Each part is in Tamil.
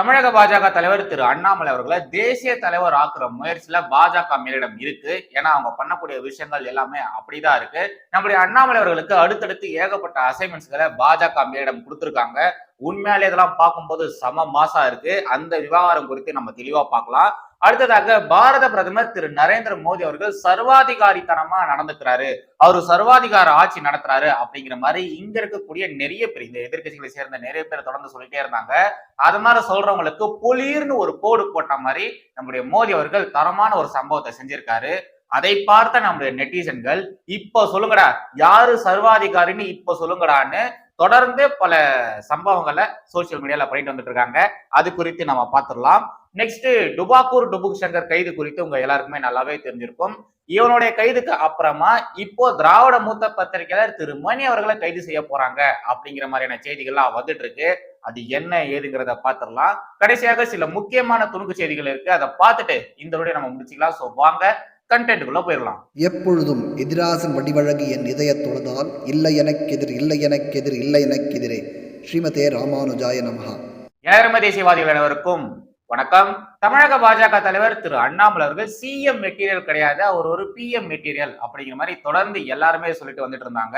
தமிழக பாஜக தலைவர் திரு அண்ணாமலை அவர்களை தேசிய தலைவர் ஆக்குற முயற்சியில பாஜக மேலிடம் இருக்கு. ஏன்னா அவங்க பண்ணக்கூடிய விஷயங்கள் எல்லாமே அப்படிதான் இருக்கு. நம்முடைய அண்ணாமலை அவர்களுக்கு அடுத்தடுத்து ஏகப்பட்ட அசைன்மெண்ட்ஸ்களை பாஜக மேலிடம் கொடுத்துருக்காங்க. உண்மையாலே இதெல்லாம் பார்க்கும்போது சம மாசா இருக்கு. அந்த விவகாரம் குறித்து நம்ம தெளிவா பார்க்கலாம். அடுத்ததாக பாரத பிரதமர் திரு நரேந்திர மோடி அவர்கள் சர்வாதிகாரித்தனமா நடந்துக்கிறாரு. அவர் சர்வாதிகார ஆட்சி நடத்துறாரு அப்படிங்கிற மாதிரி இங்க இருக்கக்கூடிய நிறைய பேர் இந்த எதிர்க்கட்சிகளை சேர்ந்த நிறைய பேர் தொடர்ந்து சொல்லிட்டே இருந்தாங்க. அது மாதிரி சொல்றவங்களுக்கு பொலிர்னு ஒரு கோடு போட்ட மாதிரி நம்முடைய மோடி அவர்கள் தரமான ஒரு சம்பவத்தை செஞ்சிருக்காரு. அதை பார்த்த நம்முடைய நெட்டிசன்கள் இப்போ சொல்லுங்கடா யாரு சர்வாதிகாரின்னு இப்போ சொல்லுங்கடான்னு தொடர்ந்து பல சம்பவங்களை சோசியல் மீடியால பண்ணிட்டு வந்துட்டு இருக்காங்க. அது குறித்து நம்ம பார்த்துடலாம். நெக்ஸ்ட் டுபாக்கூர் டுபுக் சங்கர் கைது குறித்து உங்க எல்லாருக்குமே நல்லாவே தெரிஞ்சிருக்கும். இவனுடைய கைதுக்கு அப்புறமா இப்போ திராவிட மூத்த பத்திரிகையாளர் திரு மணி அவர்களை கைது செய்ய போறாங்க அப்படிங்கிற மாதிரியான செய்திகள்லாம் வந்துட்டு இருக்கு. அது என்ன ஏதுங்கிறத பார்த்துடலாம். கடைசியாக சில முக்கியமான துணுக்கு செய்திகள் இருக்கு. அதை பார்த்துட்டு இந்த நம்ம முடிச்சுக்கலாம். ஸோ வாங்க கண்டென்ட்டுக்குள்ள போயிடலாம் எப்பொழுதும் எதிராசன் வடிவழகு என் இதய தொழுதால் இல்லை எனக்கெதிர் இல்லை எனக்கெதிர் இல்லை எனக்கெதிரே. ஸ்ரீமதே ராமானுஜாய நமஹா. ஏழரம தேசியவாதிகள் அனைவருக்கும் வணக்கம். தமிழக பாஜக தலைவர் திரு அண்ணாமலை அவர்கள் சிஎம் மெட்டீரியல் கிடையாது. அவர் ஒரு பிஎம் மெட்டீரியல் அப்படிங்கிற மாதிரி தொடர்ந்து எல்லாருமே சொல்லிட்டு வந்துட்டு இருந்தாங்க.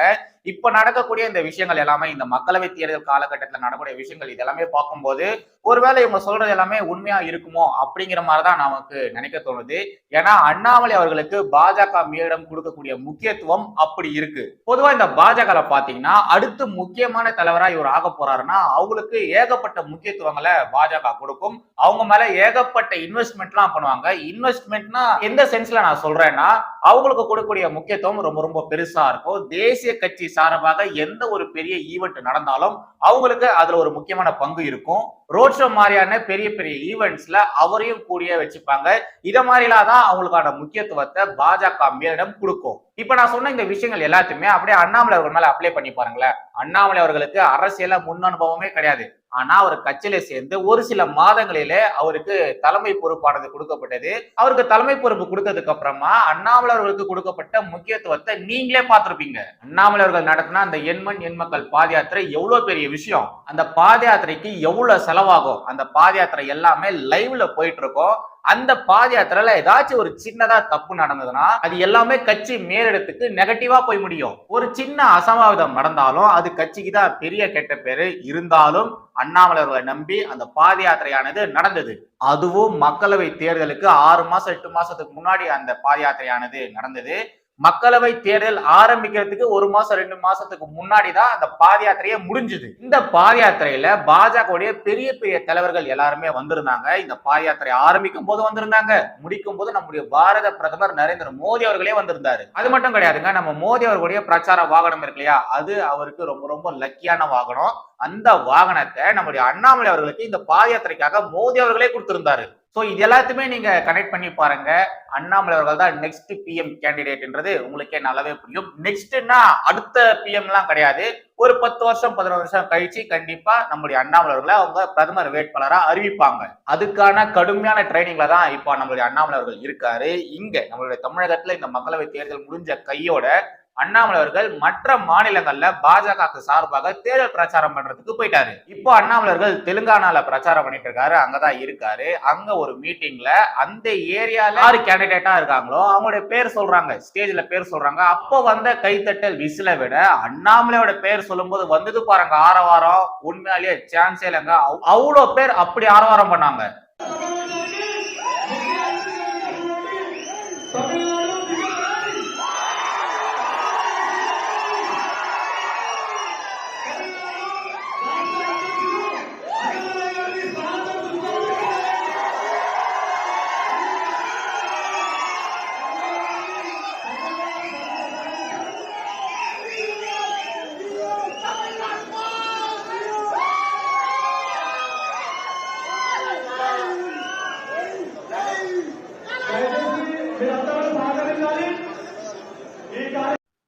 இப்ப நடக்கக்கூடிய இந்த விஷயங்கள் எல்லாமே இந்த மக்களவை தேர்தல் காலகட்டத்தில் நடக்கக்கூடிய விஷயங்கள் இதெல்லாமே பார்க்கும்போது ஒருவேளை இவங்க சொல்றது எல்லாமே உண்மையா இருக்குமோ அப்படிங்கிற மாதிரி தான் நமக்கு நினைக்க தோணுது. ஏன்னா அண்ணாமலை அவர்களுக்கு பாஜக மேலிடம் கொடுக்கக்கூடிய முக்கியத்துவம் அப்படி இருக்கு. பொதுவா இந்த பாஜக பாத்தீங்கன்னா அடுத்து முக்கியமான தலைவரா இவர் ஆக போறாருன்னா அவங்களுக்கு ஏகப்பட்ட முக்கியத்துவங்களை பாஜக கொடுக்கும். அவங்க மேல ஏகப்பட்ட இன்வெஸ்ட்மெண்ட்லாம் பண்ணுவாங்க. இன்வெஸ்ட்மெண்ட்னா எந்த சென்ஸ்ல நான் சொல்றேன்னா அவங்களுக்கு கொடுக்கக்கூடிய முக்கியத்துவம் ரொம்ப ரொம்ப பெருசா இருக்கும். தேசிய கட்சி சார்பாக எந்த ஒரு பெரிய ஈவெண்ட் நடந்தாலும் அவங்களுக்கு அதுல ஒரு முக்கியமான பங்கு இருக்கும். ரோட் ஷோ மாதிரியான பெரிய பெரிய ஈவெண்ட்ஸ்ல அவரையும் கூடிய வச்சுப்பாங்க. இத மாதிரிலாம் தான் அவங்களுக்கான முக்கியத்துவத்தை பாஜக மேலிடம் கொடுக்கும். இப்ப நான் சொன்ன இந்த விஷயங்கள் எல்லாத்தையுமே அப்படியே அண்ணாமலை அவர்கள் மேல அப்ளை பண்ணி பாருங்களேன். அண்ணாமலை அவர்களுக்கு அரசியல முன் அனுபவமே கிடையாது. ஆனா அவர் கட்சியில சேர்ந்து ஒரு சில மாதங்களிலே அவருக்கு தலைமை பொறுப்பானது கொடுக்கப்பட்டது. அவருக்கு தலைமை பொறுப்பு கொடுத்ததுக்கு அப்புறமா அண்ணாமலை அவர்களுக்கு கொடுக்கப்பட்ட முக்கியத்துவத்தை நீங்களே பார்த்திருப்பீங்க. அண்ணாமலை அவர்கள் நடத்தின அந்த எண்மண் எண்மக்கள் பாத யாத்திரை எவ்வளவு பெரிய விஷயம். அந்த பாத யாத்திரைக்கு எவ்வளவு செலவாகும்? அந்த பாத யாத்திரை எல்லாமே லைவ்ல போயிட்டு இருக்கோம். அந்த பாத யாத்திரையில ஏதாச்சும் ஒரு சின்னதா தப்பு நடந்ததுன்னா அது எல்லாமே கட்சி மேலிடத்துக்கு நெகட்டிவா போய் முடியும். ஒரு சின்ன அசம்பாவிதம் நடந்தாலும் அது கட்சிக்கு தான் பெரிய கெட்ட பேரு இருந்தாலும் அண்ணாமலர்களை நம்பி அந்த பாத யாத்திரையானது நடந்தது. அதுவும் மக்களவை தேர்தலுக்கு ஆறு மாசம் எட்டு மாசத்துக்கு முன்னாடி அந்த பாத யாத்திரையானது நடந்தது. மக்களவை தேர்தல் ஆரம்பிக்கிறதுக்கு ஒரு மாசம் ரெண்டு மாசத்துக்கு முன்னாடி தான் அந்த பாத யாத்திரையே முடிஞ்சுது. இந்த பாத யாத்திரையில பாஜகவுடைய பெரிய பெரிய தலைவர்கள் எல்லாருமே வந்திருந்தாங்க. இந்த பாத யாத்திரை ஆரம்பிக்கும் போது வந்திருந்தாங்க. முடிக்கும் போது நம்முடைய பாரத பிரதமர் நரேந்திர மோடி அவர்களே வந்திருந்தாரு. அது மட்டும் கிடையாதுங்க நம்ம மோடி அவர்களுடைய பிரச்சார வாகனம் இருக்கு இல்லையா? அது அவருக்கு ரொம்ப ரொம்ப லக்கியான வாகனம். அந்த வாகனத்தை நம்முடைய அண்ணாமலை அவர்களுக்கு இந்த பாத யாத்திரைக்காக மோடி அவர்களே கொடுத்திருந்தாரு. ஸோ இது எல்லாத்தையுமே நீங்க கனெக்ட் பண்ணி பாருங்க. அண்ணாமலை அவர்கள் தான் நெக்ஸ்ட் பிஎம் கேண்டிடேட்ன்றது உங்களுக்கே நல்லாவே புரியும். நெக்ஸ்ட்னா அடுத்த பிஎம்லாம் கிடையாது. ஒரு பத்து வருஷம் பதினோரு வருஷம் கழிச்சு கண்டிப்பா நம்முடைய அண்ணாமலை அவர்களை அவங்க பிரதமர் வேட்பாளராக அறிவிப்பாங்க. அதுக்கான கடுமையான ட்ரைனிங்ல தான் இப்போ நம்மளுடைய அண்ணாமலை அவர்கள் இருக்காரு. இங்க நம்மளுடைய தமிழகத்துல இந்த மக்களவை தேர்தல் முடிஞ்ச கையோட அண்ணாமலை அவர்கள் மற்ற மாநிலங்கள்ல பாஜக சார்பாக தேர்தல் பிரச்சாரம் பண்றதுக்கு போயிட்டாரு. இப்போ அண்ணாமலை அவர்கள் தெலுங்கானால பிரச்சாரம் பண்ணிட்டு இருக்காரு. அங்கதான் இருக்காரு. அங்க ஒரு மீட்டிங்ல அந்த ஏரியால யாரு கேண்டிடேட்டா இருக்காங்களோ அவங்களுடைய பேர் சொல்றாங்க. ஸ்டேஜ்ல பேர் சொல்றாங்க. அப்போ வந்த கைத்தட்டல் விசில விட அண்ணாமலையோட பேர் சொல்லும்போது வந்தது பாருங்க ஆரவாரம். உண்மையாலேயே சான்ஸே இல்லைங்க. அவ்- அவ்வளோ பேர் அப்படி ஆரவாரம் பண்ணாங்க.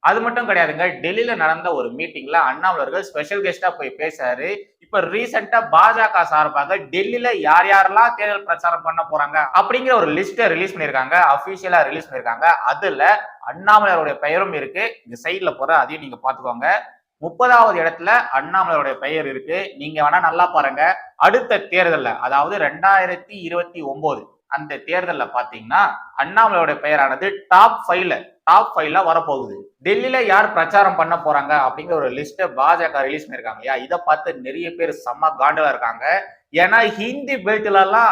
அது மட்டும் கிடையாதுங்க டெல்லியில நடந்த ஒரு மீட்டிங்ல அண்ணாமலர்கள் ஸ்பெஷல் கெஸ்டா போய் பேசாரு இப்ப ரீசெண்டா பாஜக சார்பாக டெல்லியில யார் யாரெல்லாம் தேர்தல் பிரச்சாரம் பண்ண போறாங்க அப்படிங்கிற ஒரு லிஸ்ட்டை ரிலீஸ் பண்ணிருக்காங்க அபிஷியலா ரிலீஸ் பண்ணிருக்காங்க அதுல அண்ணாமலையருடைய பெயரும் இருக்கு. இந்த சைட்ல போற அதையும் நீங்க பாத்துக்கோங்க முப்பதாவது இடத்துல அண்ணாமலையோட பெயர் இருக்கு. நீங்க வேணா நல்லா பாருங்க. அடுத்த தேர்தல்ல அதாவது ரெண்டாயிரத்தி இருபத்தி ஒன்பது அந்த தேர்தலில் பார்த்தீங்கன்னா அண்ணாமலையோட பெயரானது டாப் ஃபைவ்ல டாப் ஃபைவ்ல வரப்போகுது. டெல்லியில யார் பிரச்சாரம் பண்ண போறாங்க அப்படிங்கிற ஒரு லிஸ்ட பாஜக ரிலீஸ் பண்ணிருக்காங்க இல்லையா? இதை பார்த்து நிறைய பேர் செம்ம காண்டலா இருக்காங்க. ஏன்னா ஹிந்தி பெல்ட்ல எல்லாம்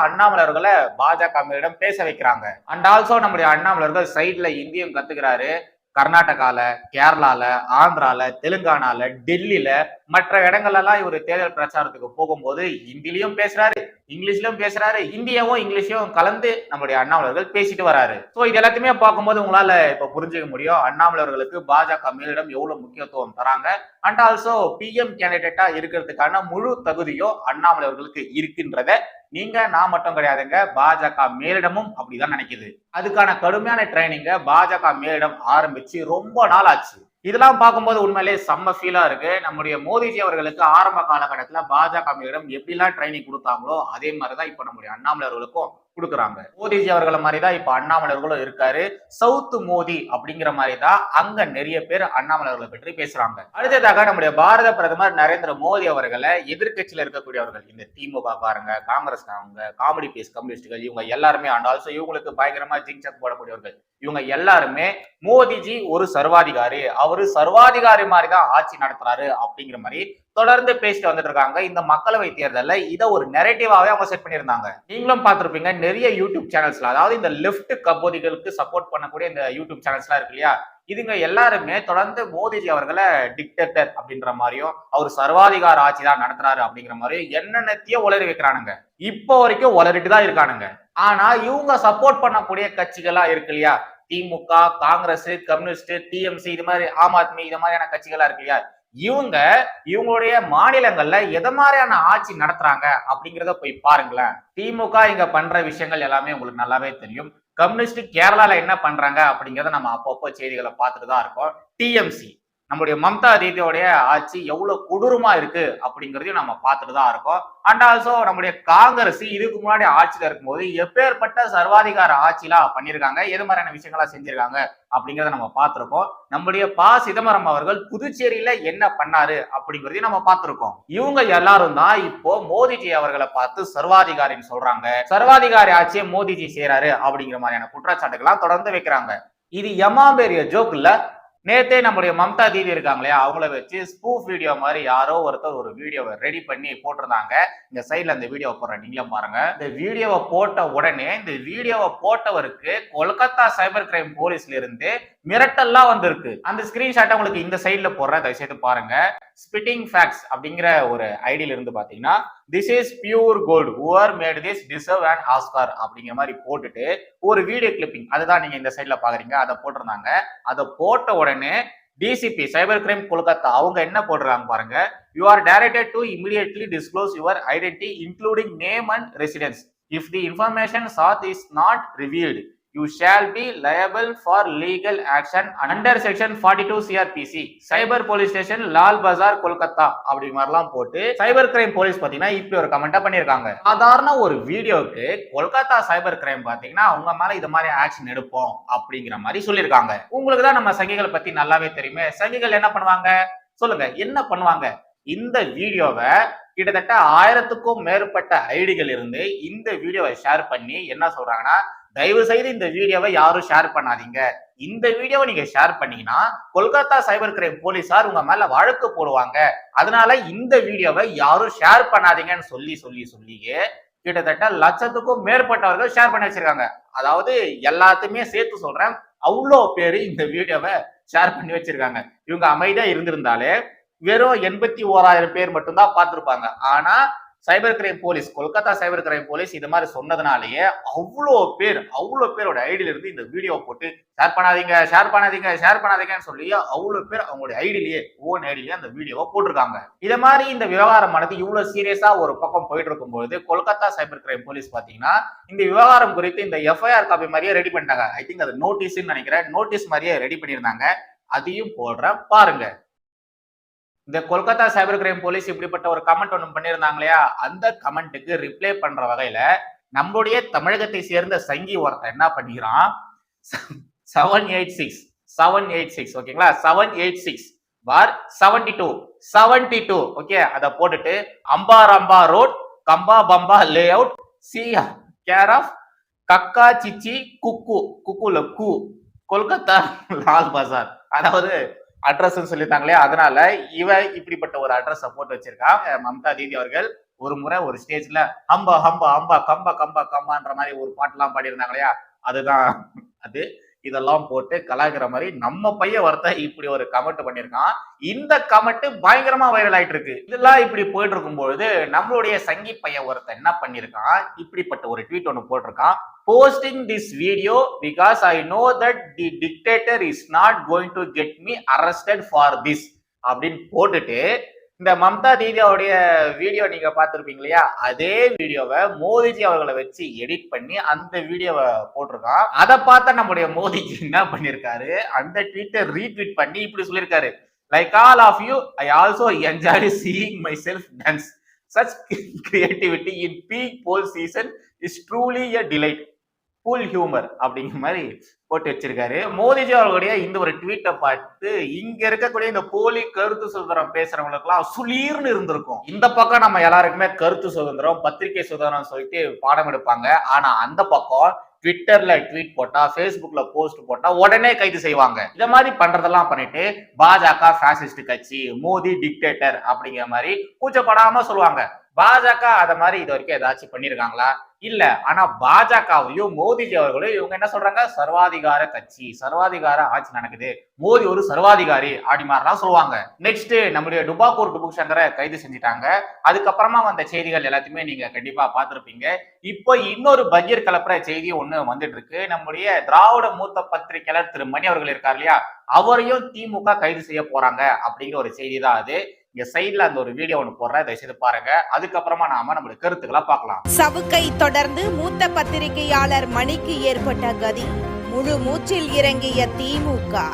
பாஜக பேச வைக்கிறாங்க. அண்ட் ஆல்சோ நம்முடைய அண்ணாமலர்கள் சைட்ல இந்தியும் கத்துக்கிறாரு. கர்நாடகால கேரளால ஆந்திரால தெலுங்கானால டெல்லியில மற்ற இடங்கள்லாம் இவர் தேர்தல் பிரச்சாரத்துக்கு போகும்போது ஹிந்திலையும் பேசுறாரு இங்கிலீஷ்லயும் பேசுறாரு இந்தியாவும் இங்கிலீஷையும் கலந்து நம்முடைய அண்ணாமலர்கள் பேசிட்டு வராரு. ஸோ இது எல்லாத்தையுமே பார்க்கும்போது உங்களால இப்ப புரிஞ்சுக்க முடியும். அண்ணாமலர்களுக்கு பாஜக மேலிடம் எவ்வளவு முக்கியத்துவம் தராங்க? அண்ட் ஆல்சோ பிஎம் கேண்டிடேட்டா இருக்கிறதுக்கான முழு தகுதியும் அண்ணாமலர்களுக்கு இருக்கின்றத நீங்க நான் மட்டும் கிடையாதுங்க. பாஜக மேலிடமும் அப்படிதான் நினைக்குது. அதுக்கான கடுமையான ட்ரைனிங்க பாஜக மேலிடம் ஆரம்பிச்சு ரொம்ப நாள் ஆச்சு. இதெல்லாம் பார்க்கும்போது உண்மையிலே செம்ம ஃபீலா இருக்கு. நம்முடைய மோடிஜி அவர்களுக்கு ஆரம்ப காலகட்டத்தில் பாஜக மேலிடம் எப்படிலாம் ட்ரைனிங் கொடுத்தாங்களோ அதே மாதிரிதான் இப்போ நம்முடைய அண்ணாமலை அவர்களுக்கும் கொடுக்குறாங்க. மோதிஜி அவர்களை மாதிரி தான் இப்ப அண்ணாமலர்களும் இருக்காரு. சவுத் மோதி அப்படிங்கிற மாதிரி தான் அங்க நிறைய பேர் அண்ணாமலர்களை பற்றி பேசுறாங்க. அடுத்ததாக நம்முடைய பாரத பிரதமர் நரேந்திர மோடி அவர்களை எதிர்க்கட்சியில இருக்கக்கூடியவர்கள் இந்த திமுக பாருங்க காங்கிரஸ் அவங்க காமெடி பேஸ் கம்யூனிஸ்டுகள் இவங்க எல்லாருமே அண்ட் ஆல்சோ இவங்களுக்கு பயங்கரமா ஜிங்சக் போடக்கூடியவர்கள். இவங்க எல்லாருமே மோடிஜி ஒரு சர்வாதிகாரி. அவரு சர்வாதிகாரி மாதிரி தான் ஆட்சி நடத்துறாரு அப்படிங்கிற மாதிரி தொடர்ந்து பேசிட்டு வந்துட்டு இருக்காங்க. இந்த மக்களவை தேர்தலில் இதை ஒரு நெரேட்டிவாவே அவங்க செட் பண்ணியிருந்தாங்க. நீங்களும் பார்த்துருப்பீங்க நிறைய யூடியூப் சேனல்ஸ்ல அதாவது இந்த லெஃப்ட் கபோதிகளுக்கு சப்போர்ட் பண்ணக்கூடிய இந்த யூடியூப் சேனல்ஸ்லாம் இருக்கு இல்லையா? இதுங்க எல்லாருமே தொடர்ந்து மோதிஜி அவர்களை டிக்டேட்டர் அப்படின்ற மாதிரியும் அவர் சர்வாதிகார ஆட்சி தான் நடத்துறாரு அப்படிங்கிற மாதிரியும் என்னென்னத்தையோ உளறி வைக்கிறானுங்க. இப்போ வரைக்கும் உளறிட்டு தான் இருக்கானுங்க. ஆனா இவங்க சப்போர்ட் பண்ணக்கூடிய கட்சிகளா இருக்கு இல்லையா? திமுக காங்கிரஸ் கம்யூனிஸ்ட் டிஎம்சி இது மாதிரி ஆம் ஆத்மி இது மாதிரியான கட்சிகளா இருக்கு இல்லையா? இவங்க இவங்களுடைய மாநிலங்கள்ல எதை மாதிரியான ஆட்சி நடத்துறாங்க அப்படிங்கிறத போய் பாருங்களேன். திமுக இங்க பண்ற விஷயங்கள் எல்லாமே உங்களுக்கு நல்லாவே தெரியும். கம்யூனிஸ்ட் கேரளால என்ன பண்றாங்க அப்படிங்கிறத நம்ம அப்பப்போ செய்திகளை பார்த்துட்டு தான் இருக்கோம் டிஎம்சி நம்முடைய மம்தா தீதியோடைய ஆட்சி எவ்வளவு கொடூரமா இருக்கு அப்படிங்கிறதையும் நம்ம பார்த்துட்டு தான் இருக்கோம். அண்ட் ஆல்சோ நம்முடைய காங்கிரஸ் இதுக்கு முன்னாடி ஆட்சியில இருக்கும்போது எப்பேற்பட்ட சர்வாதிகார ஆட்சிலாம் பண்ணியிருக்காங்க எது மாதிரியான விஷயங்களா செஞ்சிருக்காங்க அப்படிங்கிறத நம்ம பார்த்திருக்கோம். நம்முடைய ப. சிதம்பரம் அவர்கள் புதுச்சேரியில என்ன பண்ணாரு அப்படிங்கிறதையும் நம்ம பார்த்திருக்கோம். இவங்க எல்லாரும் தான் இப்போ மோடிஜி அவர்களை பார்த்து சர்வாதிகாரின்னு சொல்றாங்க. சர்வாதிகாரி ஆட்சியை மோடிஜி செய்யறாரு அப்படிங்கிற மாதிரியான குற்றச்சாட்டுகள்லாம் தொடர்ந்து வைக்கிறாங்க. இது எமாம்பேரிய ஜோக் இல்ல நேத்தே நம்முடைய மம்தா தீதி இருக்காங்க இல்லையா அவங்கள வச்சு ஸ்பூஃப் வீடியோ மாதிரி யாரோ ஒருத்தர் ஒரு வீடியோவை ரெடி பண்ணி போட்டிருந்தாங்க. இந்த சைட்ல அந்த வீடியோவை போடுறேன். நீங்களும் பாருங்க. இந்த வீடியோவை போட்ட உடனே இந்த வீடியோவை போட்டவருக்கு கொல்கத்தா சைபர் கிரைம் போலீஸ்ல இருந்து மிரட்டல்லாம் வந்திருக்கு. அந்த ஸ்கிரீன்ஷாட்டை உங்களுக்கு இந்த சைட்ல போடுறேன். தயவுசெய்து பாருங்க. ஸ்பிட்டிங் ஃபேக்ஸ் அப்படிங்கிற ஒரு ஐடியில இருந்து பாத்தீங்கன்னா this is pure gold whoever made this deserve and Oscar அப்படிங்கிற மாதிரி போட்டுட்டு ஒரு வீடியோ கிளிப்பிங் அதுதான் நீங்க இந்த சைட்ல பாக்குறீங்க. அதை போட்டிருந்தாங்க. அதை போட்ட உடனே டிசிபி சைபர் கிரைம் கொல்கத்தா அவங்க என்ன போடுறாங்க பாருங்க. You are directed to immediately disclose your identity including name and residence if the information sought is not revealed you shall be liable for legal action under section forty two CrPC cyber police station Lal Bazar Kolkata அப்படி மாதிரிலாம் போட்டு சைபர் கிரைம் போலீஸ் பார்த்தீங்கன்னா இப்படி ஒரு கமெண்டா பண்ணியிருக்காங்க. சாதாரண ஒரு வீடியோவுக்கு கொல்கத்தா சைபர் கிரைம் பார்த்தீங்கன்னா அவங்க மேல இது மாதிரி ஆக்ஷன் எடுப்போம் அப்படிங்கிற மாதிரி சொல்லியிருக்காங்க. உங்களுக்கு தான் நம்ம சங்கிகளை பத்தி நல்லாவே தெரியுமே. சங்கிகள் என்ன பண்ணுவாங்க? சொல்லுங்க என்ன பண்ணுவாங்க? இந்த வீடியோவை கிட்டத்தட்ட ஆயிரத்துக்கும் மேற்பட்ட ஐடிகள் இருந்து இந்த வீடியோவை ஷேர் பண்ணி என்ன சொல்றாங்கன்னா தயவு செய்து இந்த வீடியோவை யாரும் ஷேர் பண்ணாதீங்க. இந்த வீடியோவை நீங்க ஷேர் பண்ணீங்கன்னா கொல்கத்தா சைபர் கிரைம் போலீசார் உங்க மேல வழக்கு போடுவாங்க. அதனால இந்த வீடியோவை யாரும் ஷேர் பண்ணாதீங்கன்னு சொல்லி சொல்லி சொல்லியே கிட்டத்தட்ட லட்சத்துக்கும் மேற்பட்டவர்கள் ஷேர் பண்ணி வச்சிருக்காங்க. அதாவது எல்லாத்தையுமே சேர்த்து சொல்றேன். அவ்வளோ பேர் இந்த வீடியோவை ஷேர் பண்ணி வச்சிருக்காங்க. இவங்க அமைதியா இருந்திருந்தாலே வெறும் எண்பத்தி ஓராயிரம் பேர் மட்டும்தான் பார்த்துருப்பாங்க. ஆனா cyber crime police Kolkata cyber crime police இது மாதிரி சொன்னதுனாலேயே அவ்வளோ பேர் அவ்வளோ பேரோட ஐடியில இருந்து இந்த வீடியோ போட்டு ஷேர் பண்ணாதீங்க ஷேர் பண்ணாதீங்க ஷேர் பண்ணாதீங்கன்னு சொல்லி அவ்வளோ பேர் அவங்களுடைய ஐடியிலேயே ஓன் ஐடியிலேயே அந்த வீடியோவை போட்டிருக்காங்க. இதை மாதிரி இந்த விவகாரமானது இவ்வளோ சீரியஸா ஒரு பக்கம் போயிட்டு இருக்கும்போது கொல்கத்தா சைபர் கிரைம் போலீஸ் பாத்தீங்கன்னா இந்த விவகாரம் குறித்து இந்த எஃப்ஐஆர் காப்பி மாதிரியே ரெடி பண்ணிட்டாங்க. ஐ திங்க் அது நோட்டீஸ்ன்னு நினைக்கிறேன். நோட்டீஸ் மாதிரியே ரெடி பண்ணியிருந்தாங்க. அதையும் போடுறேன் பாருங்க. இந்த கொல்கத்தா சைபர் கிரைம் போலீஸ் இப்படிப்பட்ட ஒரு கமெண்ட் ஒன்று பண்ணியிருந்தாங்க இல்லையா அந்த கமெண்ட்டுக்கு ரிப்ளை பண்ற வகையில நம்முடைய தமிழகத்தை சேர்ந்த சங்கி ஒருத்தன் என்ன பண்ணிக்கிறான்? Seven eight six seven eight six ஓகேங்களா செவன் எயிட் சிக்ஸ் பார் seventy two seventy two okay அதை போட்டுட்டு அம்பா ரம்பா ரோட் கம்பா பம்பா layout C care of கக்கா சிச்சி குக்கு குக்குல கு கொல்கத்தா லால் பஜார் அதாவது அட்ரஸ் சொல்லியிருந்தாங்களே அதனால இவ இப்படிப்பட்ட ஒரு அட்ரஸ் போட்டு வச்சிருக்கா மம்தா தீதி அவர்கள் ஒரு முறை ஒரு ஸ்டேஜ்ல ஹம்பா ஹம்பா ஹம்பா கம்பா கம்பா கம்பான்ற மாதிரி ஒரு பாட்டு எல்லாம் பாடியிருந்தாங்க இல்லையா? அதுதான் அது. இதெல்லாம் போட்டு கலாய்க்கிற மாதிரி நம்ம பையன் ஒருத்தன் இப்படி ஒரு கமெண்ட் பண்ணியிருக்கான். இந்த கமெண்ட் பயங்கரமா வைரல் ஆயிட்டு இருக்கு இதெல்லாம் இப்படி போயிட்டு இருக்கும்பொழுது நம்மளுடைய சங்கி பையன் ஒருத்தன் என்ன பண்ணியிருக்கான்? இப்படிப்பட்ட ஒரு ட்வீட் ஒன்று போட்டிருக்கான். Posting this video because I know that the dictator is not going to get me arrested for this அப்படின்னு போட்டுட்டு இந்த மம்தா தீதியாவுடைய வீடியோ நீங்க பார்த்துருப்பீங்க இல்லையா அதே வீடியோவை மோதிஜி அவர்களை வச்சு எடிட் பண்ணி அந்த வீடியோவை போட்டிருக்கான். அதை பார்த்த நம்முடைய மோதிஜி என்ன பண்ணியிருக்காரு? அந்த ட்வீட்டை ரீட்வீட் பண்ணி இப்படி சொல்லியிருக்காரு. Like all of you I also enjoy seeing myself dance such creativity in peak poll season is truly a delight cool humour அப்படிங்கிற மாதிரி போட்டு வச்சிருக்காரு. மோதிஜி அவர்களுடைய இந்த ஒரு ட்வீட்டை பார்த்து இங்க இருக்கக்கூடிய இந்த போலி கருத்து சுதந்திரம் பேசுறவங்களுக்குலாம் சுளீர்னு இருந்திருக்கும். இந்த பக்கம் நம்ம எல்லாருக்குமே கருத்து சுதந்திரம் பத்திரிகை சுதந்திரம் சொல்லிட்டு பாடம் எடுப்பாங்க. ஆனா அந்த பக்கம் ட்விட்டர்ல ட்வீட் போட்டா ஃபேஸ்புக்ல போஸ்ட் போட்டா உடனே கைது செய்வாங்க. இந்த மாதிரி பண்றதெல்லாம் பண்ணிட்டு பாஜக ஃபேசிஸ்ட் கட்சி மோடி டிக்டேட்டர் அப்படிங்கிற மாதிரி கூச்சப்படாம சொல்லுவாங்க. பாஜக அதை மாதிரி இது வரைக்கும் ஏதாச்சும் பண்ணிருக்காங்களா? இல்ல. ஆனா பாஜகவையும் மோடிஜி அவர்களையும் இவங்க என்ன சொல்றாங்க? சர்வாதிகார கட்சி சர்வாதிகார ஆட்சி நடக்குது. மோடி ஒரு சர்வாதிகாரி அப்படி மாதிரிலாம் சொல்லுவாங்க. நெக்ஸ்ட் நம்மளுடைய டுபாக்கூர் டுபுக் சங்கரை கைது செஞ்சுட்டாங்க. அதுக்கப்புறமா வந்த செய்திகள் எல்லாத்தையுமே நீங்க கண்டிப்பா பார்த்துருப்பீங்க. இப்போ இன்னொரு பகீர் கலப்புற செய்தி ஒண்ணு வந்துட்டு இருக்கு நம்முடைய திராவிட மூத்த பத்திரிகையாளர் திரு மணி அவர்கள் இருக்கார் இல்லையா? அவரையும் திமுக கைது செய்ய போறாங்க அப்படிங்கிற ஒரு செய்தி தான் அது. இங்க சைட்ல அந்த ஒரு வீடியோ ஒன்று போடுறேன். தயவு செய்து பாருங்க. அதுக்கப்புறமா நாம நம்மளுடைய கருத்துக்களை பார்க்கலாம். சவுக்கை தொடர்ந்து மூத்த பத்திரிகையாளர் மணிக்கு ஏற்பட்ட கதி. முழு மூச்சில் இறங்கிய திமுக.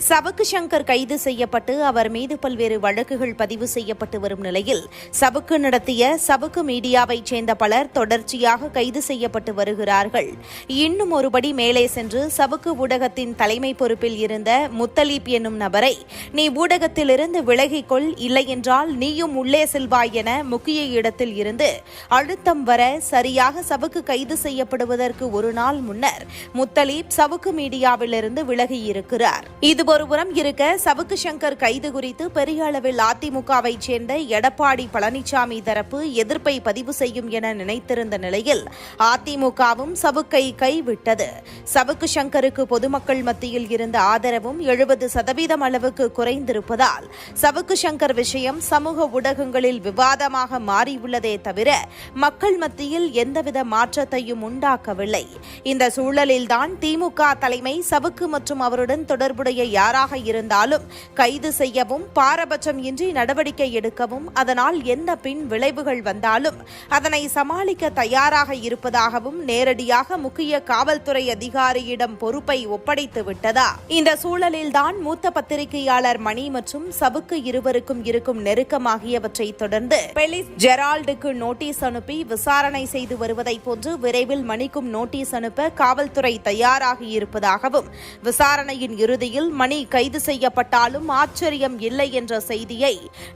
சவுக்கு சங்கர் கைது செய்யப்பட்டு அவர் மீது பல்வேறு வழக்குகள் பதிவு செய்யப்பட்டு வரும் நிலையில் சவுக்கு நடத்திய சவுக்கு மீடியாவைச் சேர்ந்த பலர் தொடர்ச்சியாக கைது செய்யப்பட்டு வருகிறார்கள். இன்னும் ஒருபடி மேலே சென்று சவுக்கு ஊடகத்தின் தலைமை பொறுப்பில் இருந்த முத்தலீப் என்னும் நபரை நீ ஊடகத்திலிருந்து விலகிக்கொள் இல்லையென்றால் நீயும் உள்ளே செல்வாய் என முக்கிய இடத்தில் இருந்து அழுத்தம் வர சரியாக சவுக்கு கைது செய்யப்படுவதற்கு ஒரு நாள் முன்னர் முத்தலீப் சவுக்கு மீடியாவிலிருந்து விலகியிருக்கிறார். இது ஒருபுறம் இருக்க சவுக்கு சங்கர் கைது குறித்து பெரிய அளவில் அதிமுகவை சேர்ந்த எடப்பாடி பழனிசாமி தரப்பு எதிர்ப்பை பதிவு செய்யும் என நினைத்திருந்த நிலையில் அதிமுகவும் சவுக்கை கைவிட்டது. சவுக்கு சங்கருக்கு பொதுமக்கள் மத்தியில் இருந்த ஆதரவும் எழுபது சதவீதம் அளவுக்கு குறைந்திருப்பதால் சவுக்கு சங்கர் விஷயம் சமூக ஊடகங்களில் விவாதமாக மாறியுள்ளதே தவிர மக்கள் மத்தியில் எந்தவித மாற்றத்தையும் உண்டாக்கவில்லை. இந்த சூழலில்தான் திமுக தலைமை சவுக்கு மற்றும் அவருடன் தொடர்புடைய யாராக இருந்தாலும் கைது செய்யவும் பாரபட்சம் இன்றி நடவடிக்கை எடுக்கவும் அதனால் எந்த பின் விளைவுகள் வந்தாலும் அதனை சமாளிக்க தயாராக இருப்பதாகவும் நேரடியாக முக்கிய காவல்துறை அதிகாரியிடம் பொறுப்பை ஒப்படைத்து விட்டதா? இந்த சூழலில்தான் மூத்த பத்திரிகையாளர் மணி மற்றும் சவுக்கு இருவருக்கும் இருக்கும் நெருக்கம் ஆகியவற்றை தொடர்ந்து பெலிஸ் ஜெரால்டுக்கு நோட்டீஸ் அனுப்பி விசாரணை செய்து வருவதை போன்று விரைவில் மணிக்கும் நோட்டீஸ் அனுப்ப காவல்துறை தயாராகி இருப்பதாகவும் விசாரணையின் இறுதியில் மணி மணி கைது செய்யப்பட்டாலும் ஆச்சரியம் இல்லை என்ற செய்தியை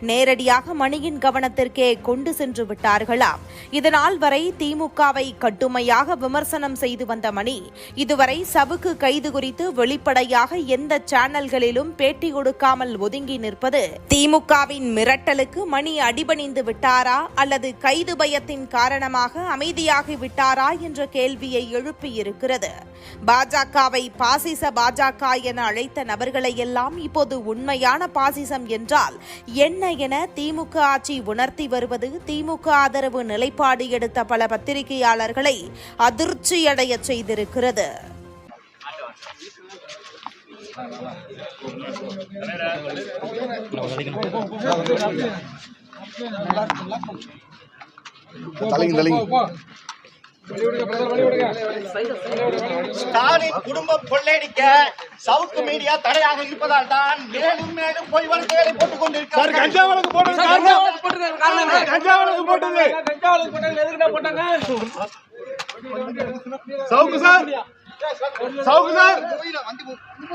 நேரடியாக மணியின் கவனத்திற்கே கொண்டு சென்று விட்டார்களாம். இதனால் வரை திமுகவை கடுமையாக விமர்சனம் செய்து வந்த மணி இதுவரை சவுக்கு கைது குறித்து வெளிப்படையாக எந்த சேனல்களிலும் பேட்டி கொடுக்காமல் ஒதுங்கி நிற்பது திமுகவின் மிரட்டலுக்கு மணி அடிபணிந்து விட்டாரா அல்லது கைது பயத்தின் காரணமாக அமைதியாகி விட்டாரா என்ற கேள்வியை எழுப்பியிருக்கிறது. பாஜகவை பாசிச பாஜக என அழைத்த நபர் நபர்களை எல்லாம் இப்போது உண்மையான பாசிசம் என்றால் என்ன என திமுக ஆட்சி உணர்த்தி வருவது திமுக ஆதரவு நிலைப்பாடு எடுத்த பல பத்திரிகையாளர்களை அதிர்ச்சியடைய செய்திருக்கிறது. தலைங்க தலைங்க ஸ்டாலின் குடும்பம் கொள்ளையடிக்க சவுக்கு மீடியா தடையாக இருப்பதால் தான் மேலும் மேலும் பொய் வழக்குகளை போட்டுக் கொண்டிருக்கிறார்கள். கஞ்சா வழக்கு போட்டது காரணம். கஞ்சா வழக்கு போட்டது சவுக்கு சார். சவுக்கு சார்.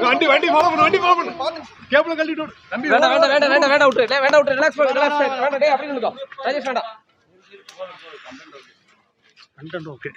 வண்டி வண்டி ஃபாலோ பண்ணு வண்டி ஃபாலோ பண்ணு. கேபிள் கழட்டி விடு தம்பி வேண்டாம் வேண்டாம் வேண்டாம் வேண்டாம் வேண்டாம் விட்டுரு. டேய், வேண்டாம் விட்டுரு. ரிலாக்ஸ் பண்ணு ரிலாக்ஸ் பண்ணு வேண்டாம் டேய் அப்படி நின்னுக்கோ ராஜேஷ் வேண்டாம். Content okay.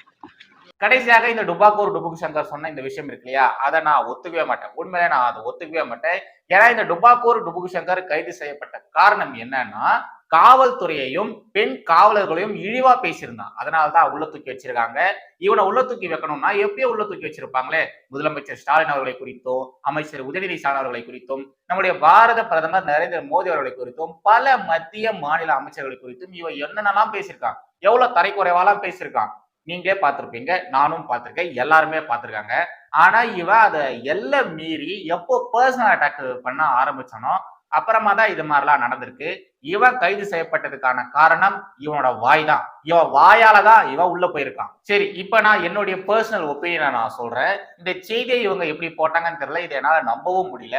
கடைசியாக இந்த டுபாக்கூர் டுபுக் சங்கர் சொன்ன இந்த விஷயம் இருக்கு இல்லையா? அதை நான் ஒத்துக்கவே மாட்டேன். உண்மையிலே நான் அதை ஒத்துக்கவே மாட்டேன். ஏன்னா இந்த டுபாக்கூர் டுபுக் சங்கர் கைது செய்யப்பட்ட காரணம் என்னன்னா காவல்துறையையும் பெண் காவலர்களையும் இழிவா பேசியிருந்தான். அதனால்தான் உள்ள தூக்கி வச்சிருக்காங்க. இவனை உள்ள தூக்கி வைக்கணும்னா எப்பயோ உள்ள தூக்கி வச்சிருப்பாங்களே. முதலமைச்சர் ஸ்டாலின் அவர்களை குறித்தும் அமைச்சர் உதயநிதி ஸ்டாலின் அவர்களை குறித்தும் நம்முடைய பாரத பிரதமர் நரேந்திர மோடி அவர்களை குறித்தும் பல மத்திய மாநில அமைச்சர்களை குறித்தும் இவன் என்னென்னலாம் பேசியிருக்கான். எவ்வளவு தரைக்குறைவாலாம் பேசியிருக்கான். நீங்களே பார்த்துருப்பீங்க நானும் பார்த்திருக்கேன் எல்லாருமே பார்த்திருக்காங்க. ஆனா இவன் அதை எல்லாம் மீறி எப்போ பர்சனல் அட்டாக் பண்ண ஆரம்பிச்சானோ அப்புறமா தான் இது மாதிரிலாம் நடந்திருக்கு. இவன் கைது செய்யப்பட்டதுக்கான காரணம் இவனோட வாய் தான். இவன் வாயால தான் இவன் உள்ள போயிருக்கான். சரி இப்ப நான் என்னுடைய பர்சனல் ஒப்பீனியனை நான் சொல்றேன். இந்த செய்தியை இவங்க எப்படி போட்டாங்கன்னு தெரியல. இதை என்னால நம்பவும் முடியல.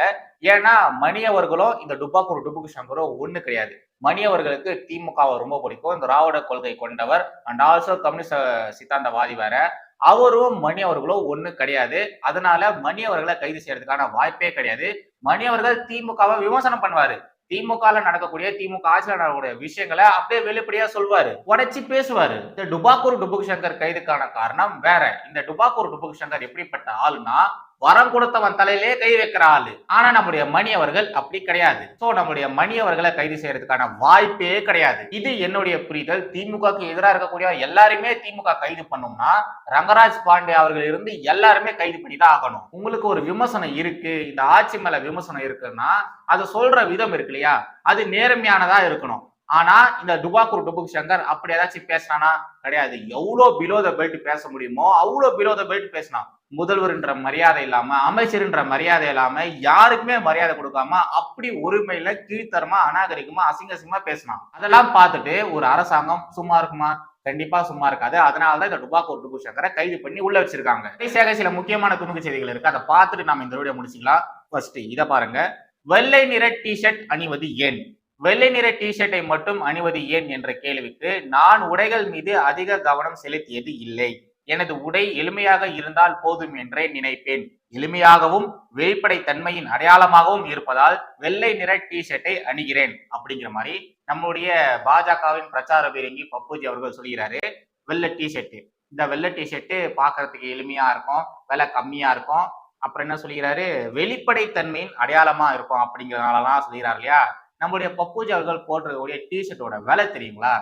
ஏன்னா மணி அவர்களும் இந்த டுப்பாக்கூர் டுபுக்கு சங்கரும் ஒண்ணு கிடையாது. மணி அவர்களுக்கு திமுகவை ரொம்ப பிடிக்கும். இந்த ராவட கொள்கை கொண்டவர் அண்ட் ஆல்சோ கம்யூனிஸ்ட் சித்தாந்தவாதி வேற. அவரும் மணி அவர்களோ ஒண்ணு கிடையாது. அதனால மணி அவர்களை கைது செய்யறதுக்கான வாய்ப்பே கிடையாது. மணி அவர்கள் திமுகவை விமர்சனம் பண்ணுவாரு. திமுகல நடக்கக்கூடிய திமுக ஆட்சியில் நடக்கக்கூடிய விஷயங்களை அப்படியே வெளிப்படையா சொல்வாரு. உடைச்சு பேசுவாரு. இந்த டுபாக்கூர் டுபுக் சங்கர் கைதுக்கான காரணம் வேற. இந்த டுபாக்கூர் டுபுக் சங்கர் எப்படிப்பட்ட ஆளுனா வரம் கொடுத்தவன் தலையிலே கை வைக்கிற ஆளு. ஆனா நம்முடைய மணி அவர்கள் அப்படி கிடையாது. சோ நம்முடைய மணி அவர்களை கைது செய்யறதுக்கான வாய்ப்பே கிடையாது. இது என்னுடைய புரிதல். திமுகக்கு எதிராக இருக்கக்கூடிய எல்லாருமே திமுக கைது பண்ணோம்னா ரங்கராஜ் பாண்டே அவர்கள் இருந்து எல்லாருமே கைது பண்ணி தான் ஆகணும். உங்களுக்கு ஒரு விமர்சனம் இருக்கு இந்த ஆட்சி மேல விமர்சனம் இருக்குன்னா அது சொல்ற விதம் இருக்கு இல்லையா? அது நேர்மையானதா இருக்கணும். ஆனா இந்த டுபாக்கூர் டுபுக் சங்கர் அப்படி ஏதாச்சும் பேசினானா கிடையாது. எவ்வளவு பிலோ த பெல்ட் பேச முடியுமோ அவ்வளவு பிலோ த பெல்ட் பேசினான். முதல்வர்ன்ற மரியாதை இல்லாம அமைச்சர்ன்ற மரியாதை இல்லாம யாருக்குமே மரியாதை கொடுக்காம அப்படி ஒருமையில கீழ்த்தரமா அநாகரிகமா அசிங்கசிங்கமா பேசினான் அதெல்லாம் பார்த்துட்டு ஒரு அரசாங்கம் சும்மா இருக்குமா? கண்டிப்பா சும்மா இருக்காது. அதனாலதான் இந்த டுபாக்கோ டுபு சங்கரை கைது பண்ணி உள்ள வச்சிருக்காங்க. கடைசியாக சில முக்கியமான துணுக்கு செய்திகள் இருக்கு. அதை பார்த்துட்டு நம்ம இந்த வீடியோ முடிச்சுக்கலாம். ஃபர்ஸ்ட் இதை பாருங்க. வெள்ளை நிற டிஷர்ட் அணிவது ஏன்? வெள்ளை நிற டிஷர்ட்டை மட்டும் அணிவது ஏன் என்ற கேள்விக்கு நான் உடைகள் மீது அதிக கவனம் செலுத்தியது இல்லை. எனது உடை எளிமையாக இருந்தால் போதும் என்றே நினைப்பேன். எளிமையாகவும் வெளிப்படை தன்மையின் அடையாளமாகவும் இருப்பதால் வெள்ளை நிற டிஷர்ட்டை அணிகிறேன் அப்படிங்கிற மாதிரி நம்முடைய பாஜகவின் பிரச்சார பீரங்கி பப்புஜி அவர்கள் சொல்கிறாரு. வெள்ளை டிஷர்ட் இந்த வெள்ளை டிஷர்ட் பார்க்கறதுக்கு எளிமையா இருக்கும் விலை கம்மியா இருக்கும். அப்புறம் என்ன சொல்கிறாரு? வெளிப்படைத்தன்மையின் அடையாளமா இருக்கும் அப்படிங்கிறதுனாலலாம் சொல்கிறார் இல்லையா? நம்முடைய பப்புஜி அவர்கள் போட்டிருக்கக்கூடிய டிஷர்ட்டோட விலை தெரியுங்களா?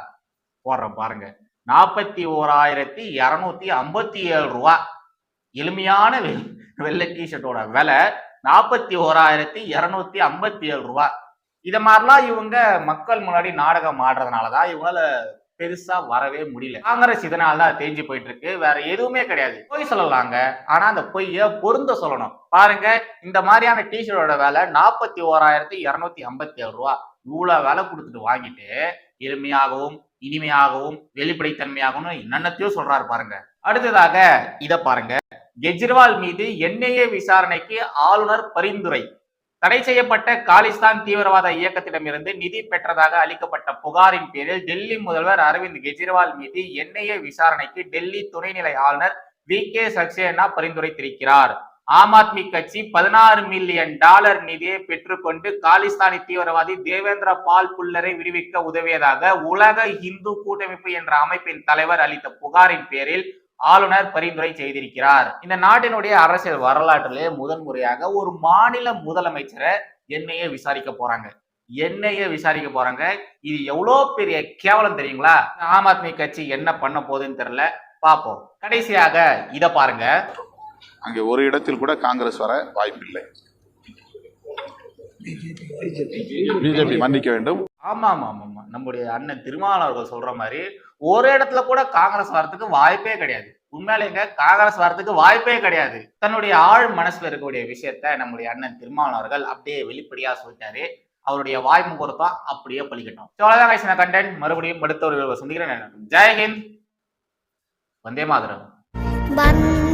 போடுறோம் பாருங்க. நாற்பத்தி ஓராயிரத்தி இரநூத்தி ஐம்பத்தி ஏழு ரூபா. எளிமையான வெ- வெள்ளை டிஷர்ட்டோட விலை நாற்பத்தி ஓராயிரத்தி இரநூத்தி ஐம்பத்தி ஏழு ரூபா. இதை மாதிரிலாம் இவங்க மக்கள் முன்னாடி நாடகம் ஆடுறதுனால தான் இவங்களால பெருசா வரவே முடியல. காங்கிரஸ் இதனால தான் தேஞ்சு போயிட்டு இருக்கு வேற எதுவுமே கிடையாது. பொய் சொல்லலாங்க. ஆனா அந்த பொய்ய பொருந்த சொல்லணும். பாருங்க இந்த மாதிரியான டிஷர்ட்டோட விலை நாற்பத்தி ஓராயிரத்தி இரநூத்தி ஐம்பத்தி ஏழு ரூபா. இவ்வளவு விலை கொடுத்துட்டு வாங்கிட்டு எளிமையாகவும் இனிமையாகவும் வெளிப்படைத்தன்மையாகவும் என்னென்னத்தையோ சொல்றாரு பாருங்க. அடுத்ததாக இதை பாருங்க. கெஜ்ரிவால் மீது என்ஐஏ விசாரணைக்கு ஆளுநர் பரிந்துரை. தடை செய்யப்பட்ட காலிஸ்தான் தீவிரவாத இயக்கத்திடமிருந்து நிதி பெற்றதாக அளிக்கப்பட்ட புகாரின் பேரில் டெல்லி முதல்வர் அரவிந்த் கெஜ்ரிவால் மீது என்ஐஏ விசாரணைக்கு டெல்லி துணைநிலை ஆளுநர் வி கே சக்சேனா பரிந்துரைத்திருக்கிறார். ஆம் ஆத்மி கட்சி பதினாறு மில்லியன் டாலர் நிதியை பெற்றுக்கொண்டு காலிஸ்தானி தீவிரவாதி தேவேந்திர பால் புல்லரை விடுவிக்க உதவியதாக உலக இந்து கூட்டமைப்பு என்ற அமைப்பின் தலைவர் அளித்த புகாரின் பேரில் ஆளுநர் பரிந்துரை செய்திருக்கிறார். இந்த நாட்டினுடைய அரசியல் வரலாற்றிலே முதன் முறையாக ஒரு மாநில முதலமைச்சரை என்னையே விசாரிக்க போறாங்க. என்னையே விசாரிக்க போறாங்க. இது எவ்வளோ பெரிய கேவலம் தெரியுங்களா? ஆம் ஆத்மி கட்சி என்ன பண்ண போகுதுன்னு தெரியல. பார்ப்போம். கடைசியாக இதை பாருங்க. அங்கே ஒரு இடத்தில் கூட காங்கிரஸ் வர வாய்ப்பில்லை. பிஜேபி. மன்னிக்க வேண்டும். ஆமா ஆமா ஆமா ஆமா நம்முடைய அண்ணன் திருமாவளவன் அவர்கள் சொல்ற மாதிரி ஒரு இடத்துல கூட காங்கிரஸ் வரதுக்கு வாய்ப்பே கிடையாது. உண்மையிலேங்க காங்கிரஸ் வரதுக்கு வாய்ப்பே கிடையாது. தன்னுடைய ஆழ் மனசுல இருக்கக்கூடிய விஷயத்த நம்முடைய அண்ணன் திருமாவளவன் அவர்கள் அப்படியே வெளிப்படையா சொல்லிட்டாரு. அவருடைய வாய் முகூர்த்தம் அப்படியே பலிக்கட்டும். So, அவ்வளவுதான் கண்டென்ட் மறுபடியும் அடுத்த ஒரு சந்திக்கிறேன். ஜெயஹிந்த் வந்தே மாதரம். வந்த